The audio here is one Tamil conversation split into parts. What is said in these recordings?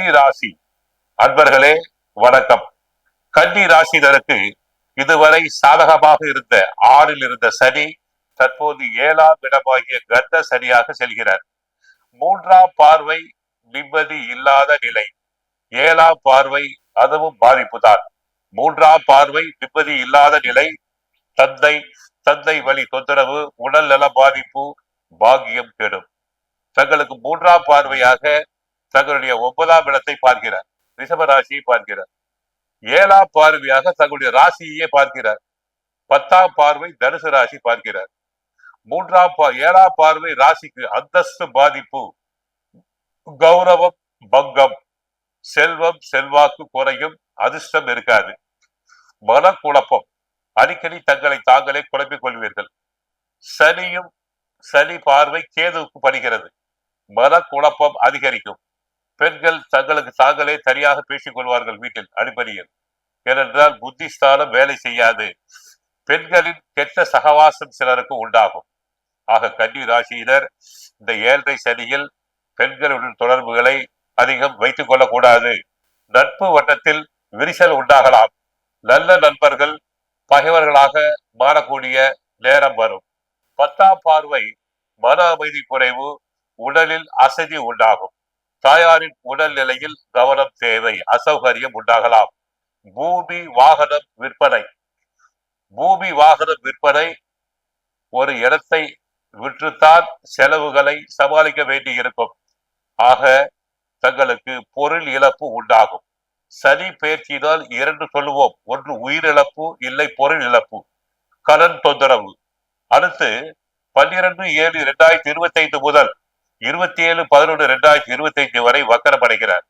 கன்னி ராசி. அன்பர்களே வணக்கம். கன்னி ராசினருக்கு இதுவரை சாதகமாக இருந்த ஆறில் இருந்த சனி தற்போது ஏழாம் இடமாகிய கர்த்த சனியாக செல்கிறார். மூன்றாம் பார்வை நிம்மதி இல்லாத நிலை. ஏழாம் பார்வை அதுவும் பாதிப்புதான். மூன்றாம் பார்வை நிம்மதி இல்லாத நிலை. தந்தை தந்தை வழி தொந்தரவு உடல் நல பாதிப்பு பாக்கியம் கெடும். தங்களுக்கு மூன்றாம் பார்வையாக தங்களுடைய ஒன்பதாம் இடத்தை பார்க்கிறார். ரிஷப ராசியை பார்க்கிறார். ஏழாம் பார்வையாக தங்களுடைய ராசியையே பார்க்கிறார். பத்தாம் பார்வை தனுசு ராசி பார்க்கிறார். மூன்றாம் பா ஏழாம் பார்வை ராசிக்கு அந்தஸ்து பாதிப்பு. கௌரவம் பங்கம் செல்வம் செல்வாக்கு குறையும் அதிர்ஷ்டம் இருக்காது. மனக்குழப்பம். அடிக்கடி தங்களை தாங்களே குழப்பிக் கொள்வீர்கள். சனியும் சனி பார்வை கேதுவுக்கு படுகிறது மனக்குழப்பம் அதிகரிக்கும். பெண்கள் தங்களுக்கு தாங்களே தனியாக பேசிக் கொள்வார்கள் வீட்டில் அடிப்படையில் ஏனென்றால் புத்திஸ்தானம் வேலை செய்யாது. பெண்களின் கெட்ட சகவாசம் சிலருக்கு உண்டாகும். ஆக கன்னி ராசியினர் இந்த ஏழரை சனியில் பெண்களுடன் தொடர்புகளை அதிகம் வைத்துக் கொள்ளக்கூடாது. நட்பு வட்டத்தில் விரிசல் உண்டாகலாம். நல்ல நண்பர்கள் பகைவர்களாக மாறக்கூடிய நேரம் வரும். பத்தாம் பார்வை மன அமைதி குறைவு உடலில் அசதி உண்டாகும். தாயாரின் உடல் நிலையில் கவனம் தேவை அசௌகரியம் உண்டாகலாம். பூமி வாகனம் விற்பனை. பூமி வாகனம் விற்பனை ஒரு இடத்தை விற்றுத்தான் செலவுகளை சமாளிக்க வேண்டி இருக்கும் ஆக தங்களுக்கு பொருள் இழப்பு உண்டாகும். சனி பயிற்சியினால் இரண்டு சொல்லுவோம். ஒன்று உயிரிழப்பு இல்லை பொருள் இழப்பு. கடன் தொந்தரவு. அடுத்து பன்னிரண்டு ஏழு இரண்டாயிரத்தி இருபத்தி ஐந்து முதல் இருபத்தி ஏழு பதினொன்று ரெண்டாயிரத்தி இருபத்தி ஐந்து வரை வக்கரம் அடைகிறார்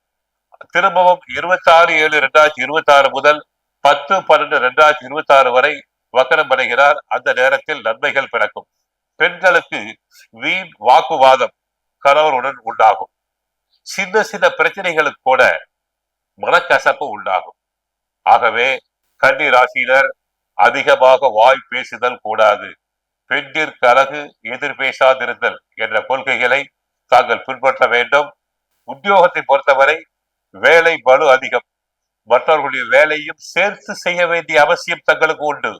திரும்பவும் இருபத்தி ஆறு ஏழு ரெண்டாயிரத்தி இருபத்தி ஆறு முதல் பத்து பன்னெண்டு ரெண்டாயிரத்தி இருபத்தி ஆறு வரை வக்கரம் அடைகிறார் அந்த நேரத்தில் நன்மைகள் பிறக்கும். பெண்களுக்கு வீண் வாக்குவாதம் கணவருடன் உண்டாகும். சின்ன சின்ன பிரச்சனைகளுக்கு கூட மனக்கசப்பு உண்டாகும். ஆகவே கன்னி ராசியினர் அதிகமாக வாய் பேசுதல் கூடாது. பெண்டிற்கு அழகு எதிர்பேசாதிருத்தல் என்ற கொள்கைகளை தாங்கள் பின்பற்ற வேண்டும். உத்தியோகத்தை பொறுத்தவரை வேலை பலு அதிகம். மற்றவர்களுடைய வேலையும் சேர்த்து செய்ய வேண்டிய அவசியம் தங்களுக்கு உண்டு.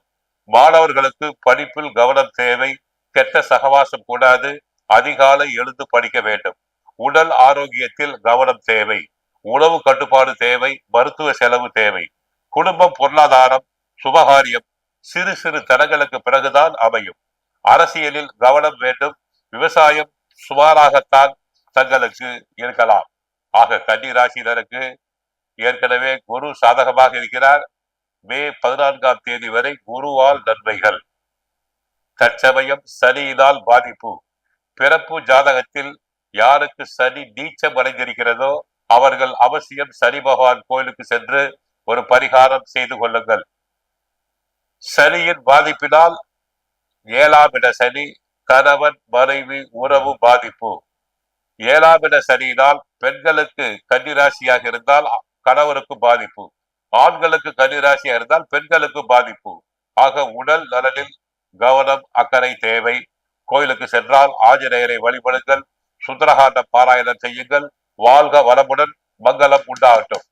மாணவர்களுக்கு படிப்பில் கவனம் தேவை. கெட்ட சகவாசம் கூடாது. அதிகாலை எழுந்து படிக்க வேண்டும். உடல் ஆரோக்கியத்தில் கவனம் தேவை. உணவு கட்டுப்பாடு தேவை. மருத்துவ செலவு தேவை. குடும்பம் பொருளாதாரம் சுபகாரியம் சிறு சிறு தடங்களுக்கு பிறகுதான் அமையும். அரசியலில் கவனம் வேண்டும். விவசாயம் சுமாராகத்தான் தங்களுக்கு இருக்கலாம். ஆக கன்னி ராசியினருக்கு ஏற்கனவே குரு சாதகமாக இருக்கிறார். மே பதினான்காம் தேதி வரை குருவால் நன்மைகள். தற்சமயம் சனியினால் பாதிப்பு. பிறப்பு ஜாதகத்தில் யாருக்கு சனி நீச்சம் அடைந்திருக்கிறதோ அவர்கள் அவசியம் சனி பகவான் கோயிலுக்கு சென்று ஒரு பரிகாரம் செய்து கொள்ளுங்கள். சனியின் பாதிப்பினால் ஏழாம் இட சனி கணவன் மனைவி உறவு பாதிப்பு. ஏழாம் இட சனியினால் பெண்களுக்கு கன்னிராசியாக இருந்தால் கணவருக்கு பாதிப்பு. ஆண்களுக்கு கன்னிராசியாக இருந்தால் பெண்களுக்கு பாதிப்பு. ஆக உடல் நலனில் கவனம் அக்கறை தேவை. கோயிலுக்கு சென்றால் ஆஞ்சநேயரை வழிபடுங்கள். சுந்தரகாண்ட பாராயணம் செய்யுங்கள். வாழ்க வளமுடன் மங்களம் உண்டாகட்டும்.